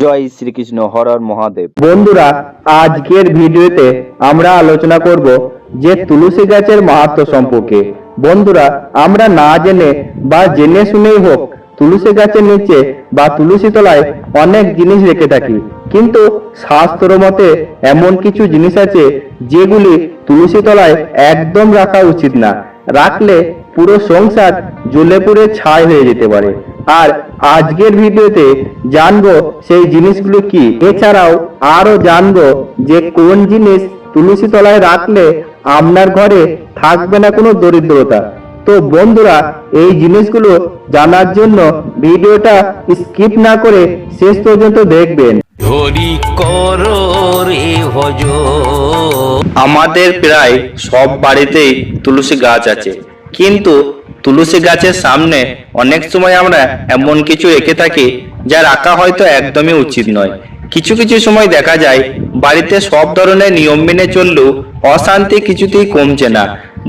জয় Shrikrishna horror Mahadev. বন্ধুরা, আজকের ভিডিওতে আমরা আলোচনা করব যে তুলসী গাছের মাহাত্ম সম্পর্কে। বন্ধুরা, আমরা না জেনে বা জেনে শুনেই হোক, তুলসী গাছের নিচে বা তুলসী তলায় অনেক জিনিস রেখে থাকি। কিন্তু শাস্ত্র মতে এমন কিছু জিনিস আছে যেগুলি তুলসী তলায় একদম রাখা উচিত না। রাখলে পুরো সংসার জ্বলে পুড়ে ছাই হয়ে যেতে পারে। আর আজকের ভিডিওতে জানব সেই জিনিসগুলো কি। এছাড়াও আরও জানব যে কোন জিনিস তুলসী তলায় রাখলে আপনার ঘরে থাকবে না কোনো দরিদ্রতা। তো বন্ধুরা এই জিনিসগুলো জানার জন্য ভিডিওটা স্কিপ না করে শেষ পর্যন্ত দেখবেন। হরি কর রে ভজ। আমাদের প্রায় সব বাড়িতেই তুলসী গাছ আছে। কিন্তু তুলসী গাছের সামনে অনেক সময় আমরা এমন কিছু রেখে থাকি, যা রাখা হয়তো একদমই উচিত নয়। কিছু কিছু সময় দেখা যায়, বাড়িতে সব ধরনের নিয়ম মেনে চললেও অশান্তি কিছুতেই কমছে না,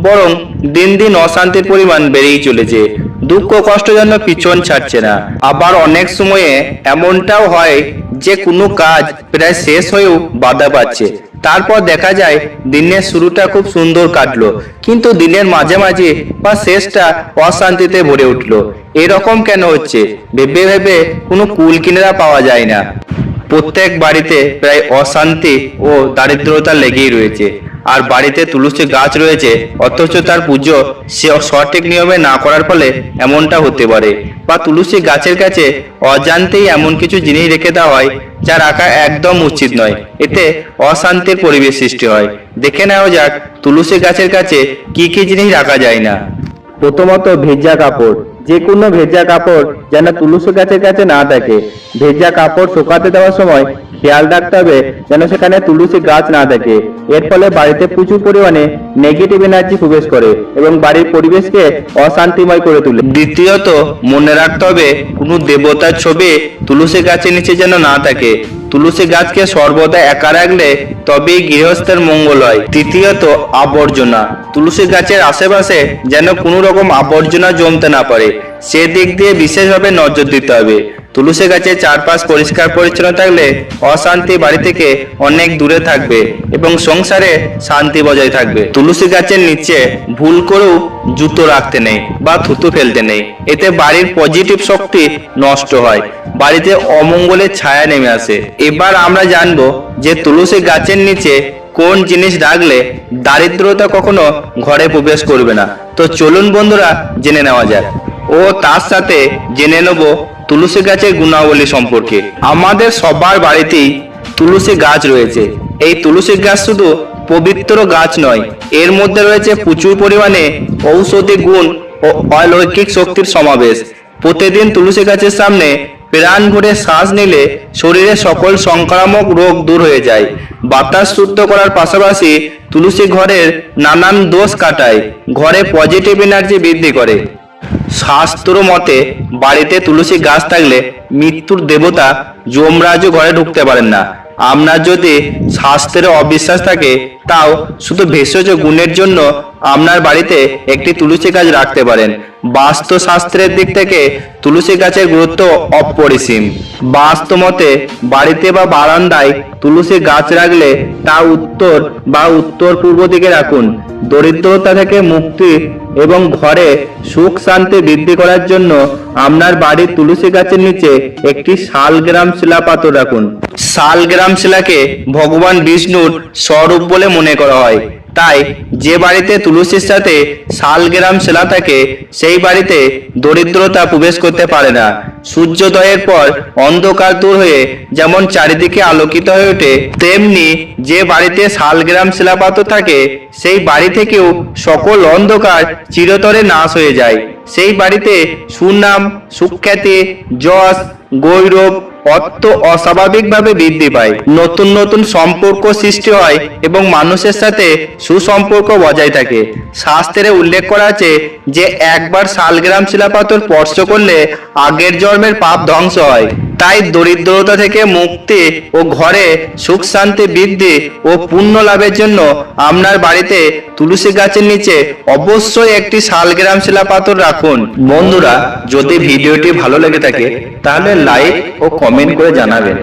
বরং দিন দিন অশান্তির পরিমাণ বেড়েই চলেছে। দুঃখ কষ্ট যেন পিছন ছাড়ছে না। আবার অনেক সময়ে এমনটাও হয় যে কোনো কাজ প্রায় শেষ হয়েও বাধা পাচ্ছে তারপর দেখা যায়, দিনের শুরুটা খুব সুন্দর কাটলো, কিন্তু দিনের মাঝে মাঝে বা শেষটা অশান্তিতে ভরে উঠল। এরকম কেন হচ্ছে? ভেবে ভেবে কোনো কুল কিনারা পাওয়া যায় না। প্রত্যেক বাড়িতে প্রায় অশান্তি ও দারিদ্রতা লেগেই রয়েছে। আর বাড়িতে তুলসী গাছ রয়েছে, অথচ তার পুজো সে সঠিক নিয়মে না করার ফলে এমনটা হতে পারে। বা তুলসী গাছের কাছে অজান্তেই এমন কিছু জিনিস রেখে দেওয়া হয় যা রাখা একদম উচিত নয়। এতে অশান্তির পরিবেশ সৃষ্টি হয়। দেখে নেওয়া যাক, তুলসী গাছের কাছে কি কি জিনিস রাখা যায় না। প্রথমত ভেজা কাপড়। যে কোনো ভেজা কাপড় যেন তুলসী গাছের কাছে না থাকে। ভেজা কাপড় শুকাতে দেওয়ার সময় খেয়াল রাখতে হবে যেন সেখানে তুলসী গাছ না থাকে এর ফলে বাড়িতে প্রচুর পরিমাণে নেগেটিভ এনার্জি প্রবেশ করে এবং বাড়ির পরিবেশকে অশান্তিময় করে তোলে। দ্বিতীয়ত, মনে রাখতে হবে, কোনো দেবতার ছবি তুলসী গাছের নিচে যেন না থাকে। তুলসী গাছকে সর্বদা একা রাখলে তবেই গৃহস্থের মঙ্গল হয়। তৃতীয়ত, আবর্জনা। তুলসী গাছের আশেপাশে যেন কোনো রকম আবর্জনা জমতে না পারে। সেদিক দিয়ে বিশেষভাবে নজর দিতে হবে। তুলসী গাছের চারপাশ পরিষ্কার পরিচ্ছন্ন থাকলে অশান্তি বাড়ি থেকে অনেক দূরে থাকবে এবং সংসারে শান্তি বজায় থাকবে। তুলসী গাছের নিচে ভুল করেও জুতো রাখতে নেই বা থুতু ফেলতে নেই। এতে বাড়ির পজিটিভ শক্তি নষ্ট হয়। বাড়িতে অমঙ্গলের ছায়া নেমে আসে। এবার আমরা জানব যে তুলসী গাছের নিচে কোন জিনিস রাখলে দারিদ্রতা কখনো ঘরে প্রবেশ করবে না। তো চলুন বন্ধুরা, জেনে নেওয়া যাক। ও তার সাথে জেনে নেব তুলসী গাছের গুণাবলী সম্পর্কে। আমাদের সবার বাড়িতেই তুলসী গাছ রয়েছে। এই তুলসী গাছ শুধু পবিত্র গাছ নয়, এর মধ্যে রয়েছে প্রচুর পরিমাণে ঔষধি গুণ ও অলৌকিক শক্তির সমাবেশ। প্রতিদিন তুলসী গাছের সামনে প্রাণ ভরে শ্বাস নিলে শরীরে সকল সংক্রামক রোগ দূর হয়ে যায়। বাতাস শুদ্ধ করার পাশাপাশি তুলসী ঘরের নানান দোষ কাটায়। ঘরে পজিটিভ এনার্জি বৃদ্ধি করে। শাস্ত্র মতে বাড়িতে তুলসী গাছ থাকলে মৃত্যুর দেবতা যমরাজও ঘরে ঢুকতে পারেন না। আপনার যদি স্বাস্থ্যের অবিশ্বাস থাকে তাও শুধু ভেষজ গুণের জন্য আপনার বাড়িতে একটি তুলসী গাছ রাখতে পারেন। বাস্তু শাস্ত্রের দিক থেকে তুলসী গাছের গুরুত্ব অপরিসীম। বাস্তু মতে, বাড়িতে বা বারান্দায় তুলসী গাছ রাখলে তা উত্তর বা উত্তর পূর্ব দিকে রাখুন। দরিদ্রতা থেকে মুক্তি এবং ঘরে সুখ শান্তি বৃদ্ধি করার জন্য আপনার বাড়ির তুলসী গাছের নিচে একটি শালগ্রাম শিলা রাখুন। শালগ্রাম শিলাকে ভগবান বিষ্ণুর স্বরূপ বলে মনে করা হয়। তাই যে বাড়িতে তুলসীর সাথে শালগ্রাম শিলা থাকে, সেই বাড়িতে দরিদ্রতা প্রবেশ করতে পারে না। সূর্যোদয়ের পর অন্ধকার দূর হয়ে যেমন চারিদিকে আলোকিত হয়ে ওঠে, তেমনি যে বাড়িতে শালগ্রাম শিলাপাথর থাকে, সেই বাড়ি থেকেও সকল অন্ধকার চিরতরে নাশ হয়ে যায়। সেই বাড়িতে সুনাম, সুখ্যাতি, যশ, গৌরব অর্থ অস্বাভাবিকভাবে বৃদ্ধি পায়। নতুন নতুন সম্পর্ক সৃষ্টি হয় এবং মানুষের সাথে সুসম্পর্ক বজায় থাকে। শাস্ত্রে উল্লেখ করা আছে যে, একবার শালগ্রাম শিলাপাথর স্পর্শ করলে আগের জন্মের পাপ ধ্বংস হয়। তাই দরিদ্রতা থেকে মুক্তি ও ঘরে সুখ, শান্তি, বৃদ্ধি ও পুণ্য লাভের জন্য আপনার বাড়িতে তুলসী গাছের নিচে অবশ্যই একটি শালগ্রাম শিলা পাথর রাখুন। বন্ধুরা, যদি ভিডিওটি ভালো লেগে থাকে, তাহলে লাইক ও কমেন্ট করে জানাবেন।